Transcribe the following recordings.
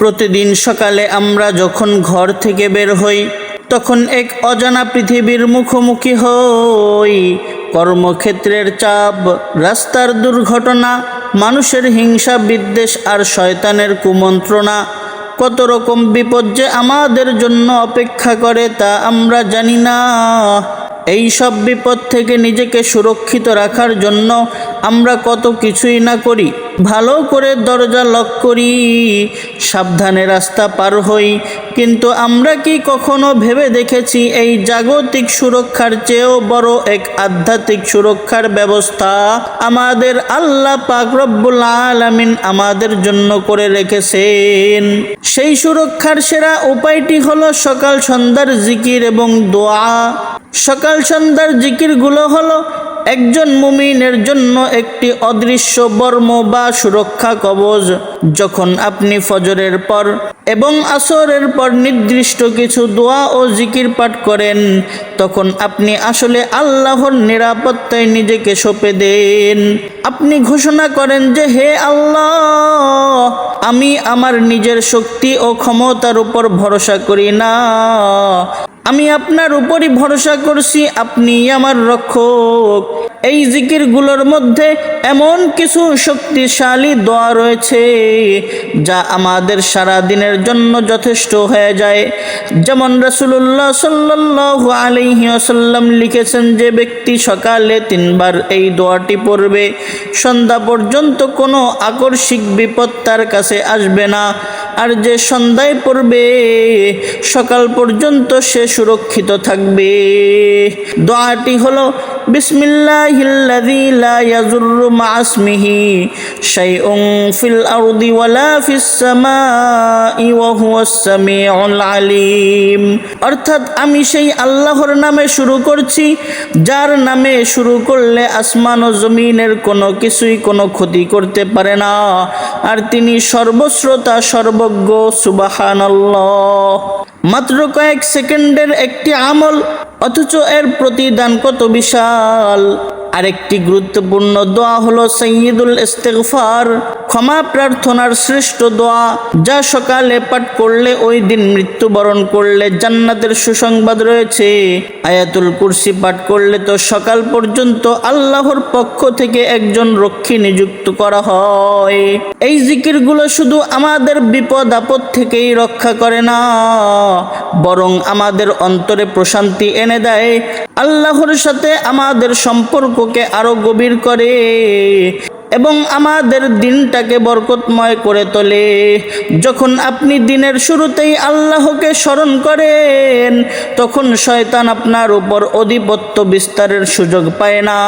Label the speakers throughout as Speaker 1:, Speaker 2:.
Speaker 1: প্রতিদিন সকালে আমরা যখন ঘর থেকে বের হই, তখন এক অজানা পৃথিবীর মুখোমুখি হই। কর্মক্ষেত্রের চাপ, রাস্তার দুর্ঘটনা, মানুষের হিংসা, বিদ্বেষ আর শয়তানের কুমন্ত্রণা। কত রকম বিপদ যে আমাদের জন্য অপেক্ষা করে তা আমরা জানি না। এই সব বিপদ থেকে নিজেকে সুরক্ষিত রাখার জন্য আমরা কত কিছুই না করি। ভালো করে দরজা লক করি, সাবধানে রাস্তা পার হই। কিন্তু আমরা কি কখনো ভেবে দেখেছি এই জাগতিক সুরক্ষার চেয়েও বড় এক আধ্যাত্মিক সুরক্ষার ব্যবস্থা? আমাদের আল্লাহ পাক রব্বুল আলামিন আমাদের জন্য করে রেখেছেন। সেই সুরক্ষার সেরা উপায়টি হলো সকাল সন্ধ্যার জিকির এবং দোয়া। সকাল সন্ধ্যার জিকিরগুলো হলো একজন মুমিনের জন্য একটি অদৃশ্য বর্ম বা সুরক্ষা কবচ যখন আপনি ফজরের পর এবং আসরের পর নির্দিষ্ট কিছু দোয়া ও জিকির পাঠ করেন, তখন আপনি আসলে আল্লাহর নিরাপত্তায় নিজেকে সঁপে দেন। আপনি ঘোষণা করেন যে, হে আল্লাহ, আমি আমার নিজের শক্তি ও ক্ষমতার উপর ভরসা করি না। আমি আপনার উপরই ভরসা করছি, আপনি আমার রক্ষক। এই জিকিরগুলোর মধ্যে এমন কিছু শক্তিশালী দোয়া রয়েছে, যা আমাদের সারা দিনের জন্য যথেষ্ট হয়ে যায়। যেমন রসুল্লাহ সাল্লাহ আলহি আসাল্লাম লিখেছেন যে ব্যক্তি সকালে তিনবার এই দোয়াটি পড়বে, সন্ধ্যা পর্যন্ত কোনো আকস্মিক বিপদ তার কাছে আসবে না। আর যে সন্ধ্যায় পড়বে সকাল পর্যন্ত সে সুরক্ষিত থাকবে। দোয়াটি হলো বিসমিল্লাহিল্লাযী লা ইয়াযুররু মা ইসমিহি শাইউন ফিল আরদি ওয়ালা ফিস সামাই ওয়া হুয়াস সামিউল আলিম। অর্থাৎ আমি সেই আল্লাহর নামে শুরু করছি, যার নামে শুরু করলে আসমান ও জমিনের কোনো কিছুই কোনো ক্ষতি করতে পারে না। আর তিনি সর্বশ্রোতা, সর্বজ্ঞ, সুবাহানাল্লাহ। মাত্র কয়েক সেকেন্ডের একটি আমল অথচ এর প্রতিদান কত বিশাল? আরেকটি গুরুত্বপূর্ণ দোয়া হলো সৈয়দুল ইস্তেগফার। ক্ষমা প্রার্থনার শ্রেষ্ঠ দোয়া, যা সকালে পাঠ করলে, ওই দিন মৃত্যুবরণ করলে জান্নাতের সুসংবাদ রয়েছে। আয়াতুল কুরসি পাঠ করলে তো সকাল পর্যন্ত আল্লাহর পক্ষ থেকে একজন রক্ষী নিযুক্ত করা হয়। এই জিকিরগুলো শুধু আমাদের বিপদ আপদ থেকেই রক্ষা করে না, বরং আমাদের অন্তরে প্রশান্তি এনে দেয়। আল্লাহর সাথে আমাদের সম্পর্ককে আরও গভীর করে। এবং আমাদের দিনটাকে বরকতময় করে তোলে। যখন আপনি দিনের শুরুতেই আল্লাহকে স্মরণ করেন, তখন শয়তান আপনার উপর অধিপত্য বিস্তারের সুযোগ পায় না।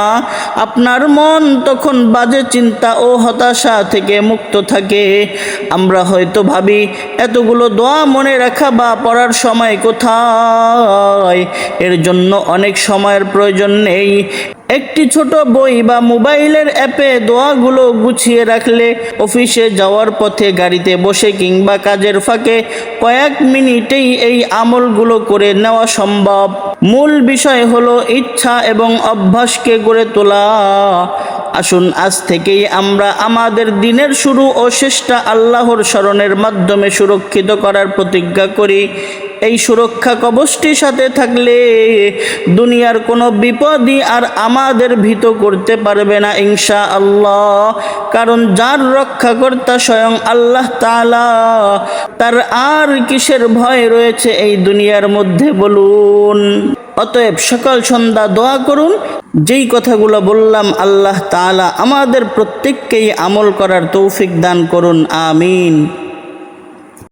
Speaker 1: আপনার মন তখন বাজে চিন্তা ও হতাশা থেকে মুক্ত থাকে। আমরা হয়তো ভাবি, এতগুলো দোয়া মনে রাখা বা পড়ার সময় কোথায়? এর জন্য অনেক সময়ের প্রয়োজন নেই। একটি ছোট বই বা মোবাইলের অ্যাপে দোয়াগুলো গুছিয়ে রাখলে অফিসে যাওয়ার পথে গাড়িতে বসে কিংবা কাজের ফাঁকে কয়েক মিনিটেই এই আমলগুলো করে নেওয়া সম্ভব। মূল বিষয় হলো ইচ্ছা এবং অভ্যাসকে গড়ে তোলা। আসুন, আজ থেকেই আমরা আমাদের দিনের শুরু ও শেষটা আল্লাহর স্মরণের মাধ্যমে সুরক্ষিত করার প্রতিজ্ঞা করি। এই সুরক্ষা কবচটির সাথে থাকলে দুনিয়ার কোনো বিপদই আর আমাদের ভীত করতে পারবে না ইনশা আল্লাহ কারণ যার রক্ষাকর্তা স্বয়ং আল্লাহ তাআলা, তার আর কিসের ভয় রয়েছে এই দুনিয়ার মধ্যে বলুন। অতএব সকাল সন্ধ্যা দোয়া করুন, যেই কথাগুলো বললাম আল্লাহ তাআলা আমাদের প্রত্যেককেই আমল করার তৌফিক দান করুন, আমিন।